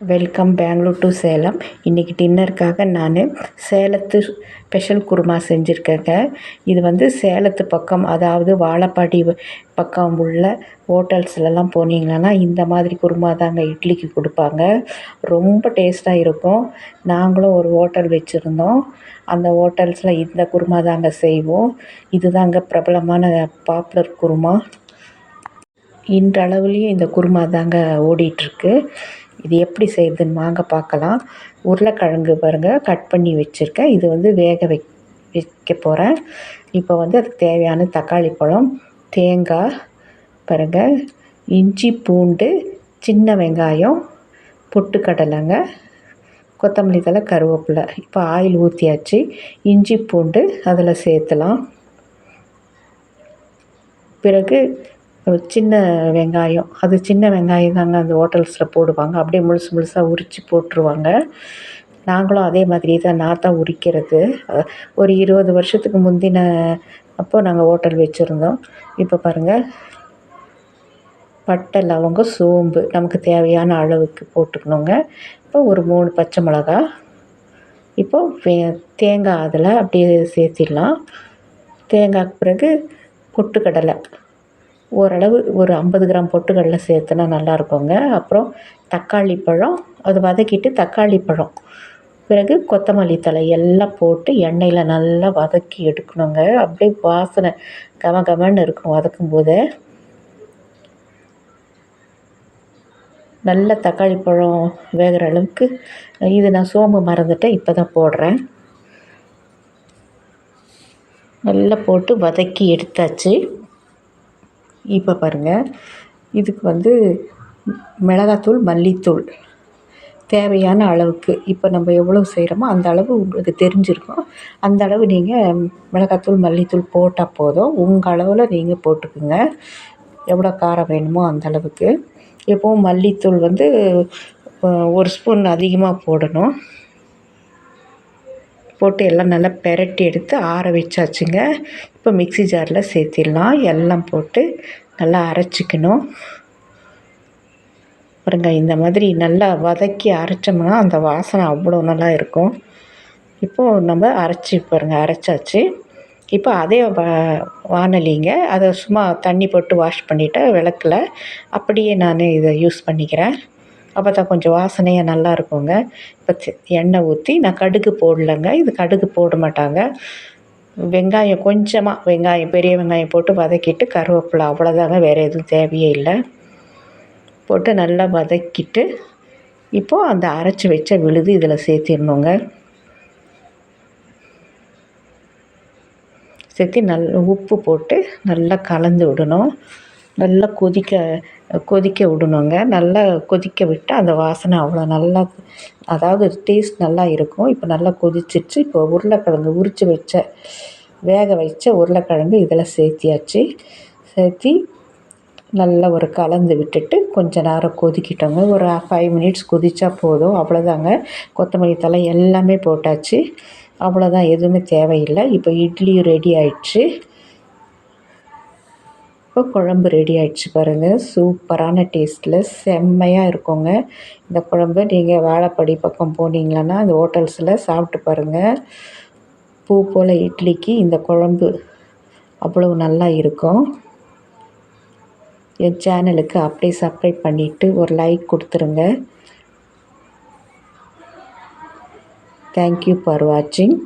Welcome Bangalore to Salem இன்றைக்கி டின்னருக்காக நான் சேலத்து ஸ்பெஷல் குருமா செஞ்சுருக்கேங்க. இது வந்து சேலத்து பக்கம் அதாவது வாழப்பாடி பக்கம் உள்ள ஹோட்டல்ஸ்லலாம் போனீங்கன்னா இந்த மாதிரி குருமா தாங்க இட்லிக்கு கொடுப்பாங்க. ரொம்ப டேஸ்ட்டாக இருக்கும். நாங்களும் ஒரு ஹோட்டல் வச்சுருந்தோம். அந்த ஹோட்டல்ஸில் இந்த குருமா தாங்க செய்வோம். இது தாங்க பிரபலமான பாப்புலர் குருமா. இன்றளவுலேயும் இந்த குருமா தாங்க ஓடிட்டுருக்கு இது எப்படி செய்கிறதுன்னு வாங்க பார்க்கலாம். உருளைக்கிழங்கு பாருங்கள் கட் பண்ணி வச்சுருக்கேன். இது வந்து வேக வை வைக்க போகிறேன் இப்போ வந்து அதுக்கு தேவையான தக்காளி பழம் தேங்காய் பாருங்கள் இஞ்சி பூண்டு சின்ன வெங்காயம் பொட்டுக்கடலைங்க கொத்தமல்லி தழை கருவேப்பிலை. இப்போ ஆயில் ஊற்றியாச்சு இஞ்சி பூண்டு அதில் சேர்த்துலாம். பிறகு சின்ன வெங்காயம். அது சின்ன வெங்காயம் தாங்க அந்த ஹோட்டல்ஸில் போடுவாங்க. அப்படியே முழுசு முழுசாக உரித்து போட்டுருவாங்க. நாங்களும் அதே மாதிரி தான் நான் தான் உரிக்கிறது. ஒரு இருபது வருஷத்துக்கு முந்தின அப்போ நாங்கள் ஹோட்டல் வச்சுருந்தோம். இப்போ பாருங்கள் பட்டை லவங்கம் சோம்பு நமக்கு தேவையான அளவுக்கு போட்டுக்கணுங்க. இப்போ ஒரு மூணு பச்சை மிளகா. இப்போ தேங்காய் அதில் அப்படியே சேர்த்திடலாம். தேங்காய்க்கு பிறகு பொட்டுக்கடலை. ஓரளவு ஒரு ஐம்பது கிராம் பொட்டுக்கடலை சேர்த்துனா நல்லாயிருக்குங்க அப்புறம் தக்காளி பழம் அது வதக்கிட்டு தக்காளி பழம். பிறகு கொத்தமல்லி தழை எல்லாம் போட்டு எண்ணெயில் நல்லா வதக்கி எடுக்கணுங்க. அப்படியே வாசனை கம கமன்னு இருக்கும் வதக்கும் போதே நல்ல தக்காளி பழம் வேகிற அளவுக்கு இது நான் சோம்பு மறந்துட்டேன் இப்போ தான் போடுறேன். நல்லா போட்டு வதக்கி எடுத்தாச்சு. இப்போ பாருங்கள் இதுக்கு வந்து மிளகாத்தூள் மல்லித்தூள் தேவையான அளவுக்கு. இப்போ நம்ம எவ்வளோ செய்கிறோமோ அந்த அளவு உங்களுக்கு தெரிஞ்சிருக்கும். அந்த அளவு நீங்கள் மிளகாத்தூள் மல்லித்தூள் போட்டால் போதும். உங்கள் அளவில் நீங்கள் போட்டுக்குங்க. எவ்வளோ காரம் வேணுமோ அந்த அளவுக்கு. எப்போவும் மல்லித்தூள் வந்து ஒரு ஸ்பூன் அதிகமாக போடணும். போட்டு எல்லாம் நல்லா பெரட்டி எடுத்து ஆற வச்சாச்சுங்க. இப்போ மிக்ஸி ஜாரில் சேர்த்திடலாம். எல்லாம் போட்டு நல்லா அரைச்சிக்கணும். பாருங்க இந்த மாதிரி நல்லா வதக்கி அரைச்சோம்னா அந்த வாசனை அவ்வளோ நல்லா இருக்கும். இப்போது நம்ம அரைச்சி பாருங்கள் அரைச்சாச்சு. இப்போ அதே வானலிங்க அதை சும்மா தண்ணி போட்டு வாஷ் பண்ணிவிட்டு விளக்கில். அப்படியே நான் இதை யூஸ் பண்ணிக்கிறேன். அப்போ தான் கொஞ்சம் வாசனையாக நல்லா இருக்குங்க. இப்போ எண்ணெய் ஊற்றி நான் கடுகு போடலைங்க. இது கடுகு போட மாட்டாங்க. வெங்காயம் கொஞ்சமாக வெங்காயம் பெரிய வெங்காயம் போட்டு வதக்கிட்டு கருவேப்பிலை அவ்வளோதாங்க வேறு எதுவும் தேவையே இல்லை. போட்டு நல்லா வதக்கிட்டு இப்போது அந்த அரைச்சி வச்ச விழுது இதில் சேர்த்திடணுங்க. சேர்த்து நல் உப்பு போட்டு நல்லா கலந்து விடணும். நல்லா கொதிக்க கொதிக்க விடணுங்க. நல்லா கொதிக்க விட்டு அந்த வாசனை அவ்வளோ நல்லா அதாவது டேஸ்ட் நல்லா இருக்கும். இப்போ நல்லா கொதிச்சிருச்சு. இப்போ உருளைக்கிழங்கு உரித்து வச்ச வேக வச்ச உருளைக்கிழங்கு இதில் சேர்த்தியாச்சு. சேர்த்தி நல்லா ஒரு கலந்து விட்டுட்டு கொஞ்ச நேரம் கொதிக்கிட்டோங்க. ஒரு ஃபைவ் மினிட்ஸ் கொதித்தா போதும். அவ்வளோதாங்க. கொத்தமல்லி தழை எல்லாமே போட்டாச்சு. அவ்வளோதான். எதுவுமே தேவையில்லை. இப்போ இட்லியும் ரெடி ஆயிடுச்சு. இப்போ குழம்பு ரெடி ஆயிடுச்சு பாருங்கள் சூப்பரான டேஸ்ட்டில் செம்மையாக இருக்குங்க. இந்த குழம்பு நீங்கள் வாழைப்படி பக்கம் போனீங்கன்னா அந்த ஹோட்டல்ஸில் சாப்பிட்டு பாருங்கள் பூ போல் இட்லிக்கு இந்த குழம்பு அவ்வளவு நல்லா இருக்கும். என் சேனலுக்கு அப்படியே சப்ஸ்கிரைப் பண்ணிவிட்டு ஒரு லைக் கொடுத்துருங்க. தேங்க்யூ ஃபார் வாட்சிங்